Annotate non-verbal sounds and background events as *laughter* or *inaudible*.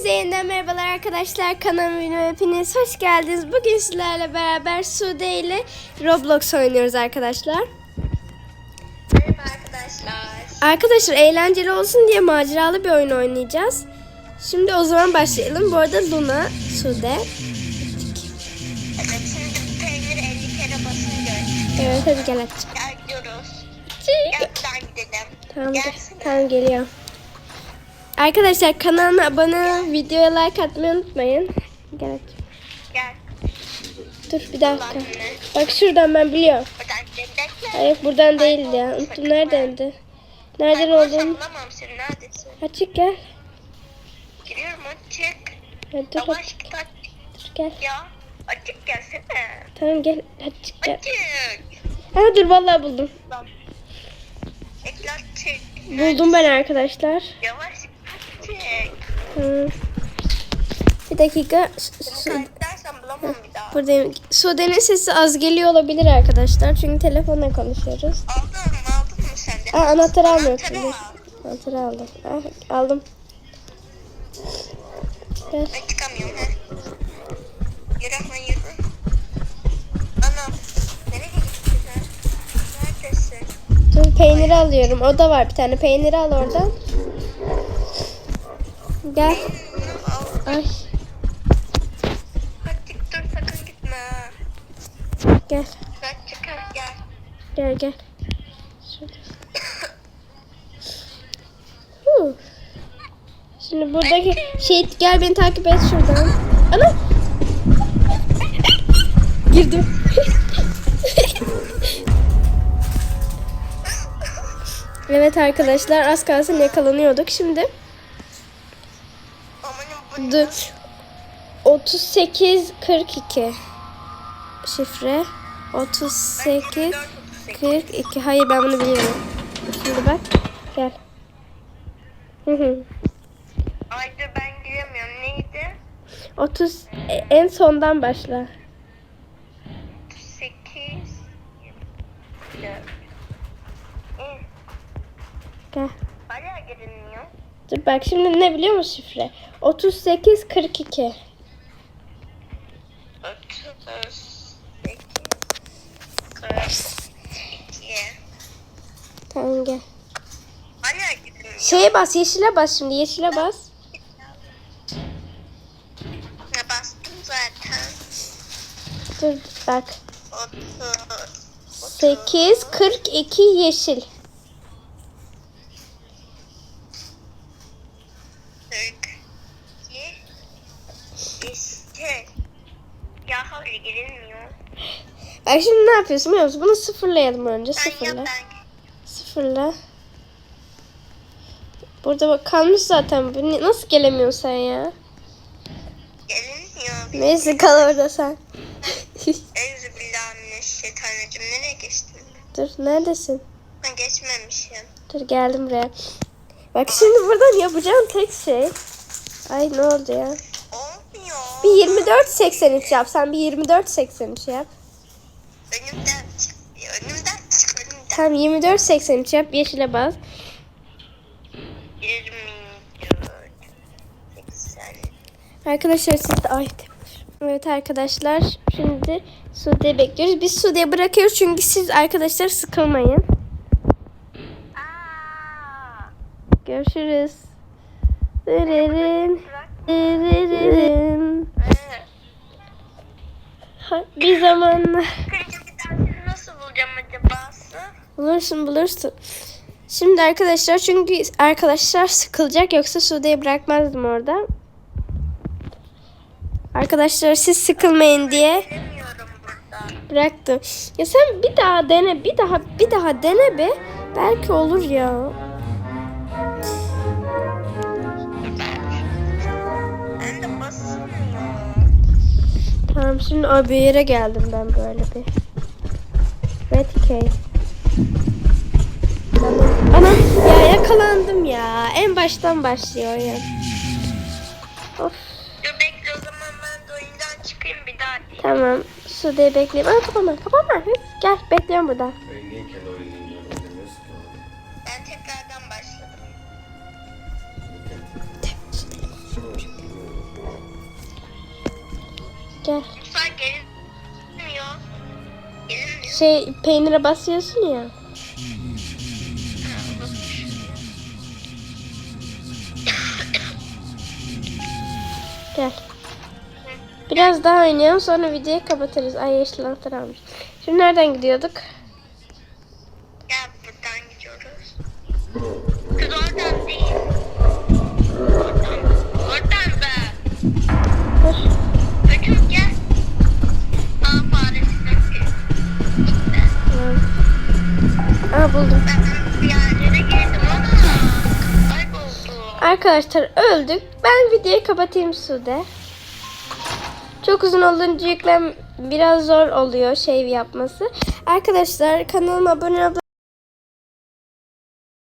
Hepinize yeniden merhabalar arkadaşlar. Kanalıma hepiniz hoş geldiniz. Bugün sizlerle beraber Sude ile Roblox oynuyoruz arkadaşlar. Merhaba arkadaşlar. Arkadaşlar eğlenceli olsun diye maceralı bir oyun oynayacağız. Şimdi o zaman başlayalım. Bu arada Luna, Sude. Evet şimdi peynir 50 kere basın gör. Evet hadi gel hadi. Gel gidiyoruz. Gel gidelim. Tamam, gel. Gelsene. tamam geliyor. Arkadaşlar kanalıma abone videoya like atmayı unutmayın. Gel hadi. Gel. Dur bir dakika. Bak şuradan ben biliyorum. Hayır buradan değildi ya. Unuttum neredendi. Nereden neredesin? Açık gel. Giriyorum açık. Hadi dur, Yavaş git dur gel. Ya. Açık gelsene. Tamam gel. Açık gel. Açık. Ha dur vallahi buldum. Lan. Bekle açık. Buldum ben arkadaşlar. Yavaş. Hı. Bir dakika. Su- buradayım. Sude'nin sesi az geliyor olabilir arkadaşlar. Çünkü telefonla konuşuyoruz. Aldın mı aldın mı sen de? Aa, anahtarı almıyorum şimdi. Anahtarı aldım. Ah, aldım. Gel. Ben çıkamıyorum he. Yürü yürü. Anam. Nereye gittin sen? Neredesin? Dur peyniri alıyorum. O da var bir tane. Peyniri al oradan. Gel. Ay Hadi dur sakın gitme. gel. Ben çıkar gel. Gel gel. Şimdi buradaki şey gel beni takip et şuradan. Ana. Girdim. evet arkadaşlar az kalsın yakalanıyorduk. Şimdi Dur. 38 42 şifre 38 42 hayır ben bunu biliyorum. Şimdi bak gel. Hı hı. Ayda ben giremiyorum. Neydi? 30 e, en sondan başla. 8 4 Gel. Hala girilmiyor. Dur bak şimdi ne biliyor musun şifre? 38 42. 38 42 Tamam gel. Hala. Şeye bas yeşile bas şimdi yeşile bas. Ne bastım zaten. Dur bak. 30 8 42 yeşil. 42 İşte. Ya hayır girilmiyor. Bak şimdi ne yapıyorsun biliyor musun? Bunu sıfırlayalım önce yap sıfırla. ben. Sıfırla. Burada bak kalmış zaten. Bu Nasıl gelemiyorsun sen ya? Gelinmiyor. Neyse kal orada sen. *laughs* Euzubillahimineşşeytanirracim. Nereye geçtin? Dur neredesin? Ben geçmemişim. Dur geldim buraya. Bak şimdi buradan yapacağım tek şey. Ay ne oldu ya? Bir 24 83 yap. Sen bir 24 83 yap. Önümden çık. Önümden çık. Önümden. Tamam 24 83 yap. Yeşile bas. 24. 80. Arkadaşlar siz de ay. Evet arkadaşlar şimdi Sude'yi bekliyoruz. Biz Sude'yi bırakıyoruz çünkü siz arkadaşlar sıkılmayın. Aa. Görüşürüz. Dırırın, Bir zamanlar nasıl bulacağım acaba? bulursun bulursun. Şimdi arkadaşlar çünkü arkadaşlar sıkılacak yoksa Sude'yi bırakmazdım orada. Arkadaşlar siz sıkılmayın diye bıraktım. Ya sen bir daha dene, bir daha bir daha dene be. Belki olur ya. Tamam şimdi o bir yere geldim ben böyle bir. Red key. Tamam. Ana ya yakalandım ya. En baştan başlıyor ya. Of Dur bekle o zaman ben de oyundan çıkayım bir daha. değil. tamam. Sude'yi bekleyeyim. Aa kapama kapama. Gel bekliyorum burada. Ben tekrardan başladım. Gel. Şey peynire basıyorsun ya. Gel. Biraz daha oynayalım sonra videoyu kapatırız. Ay yeşil anahtar. Şimdi nereden gidiyorduk? Gel buradan gidiyoruz. Kız. Arkadaşlar öldük. Ben videoyu kapatayım Sude. Çok uzun olunca yüklem biraz zor oluyor şey yapması. Arkadaşlar kanalıma abone olup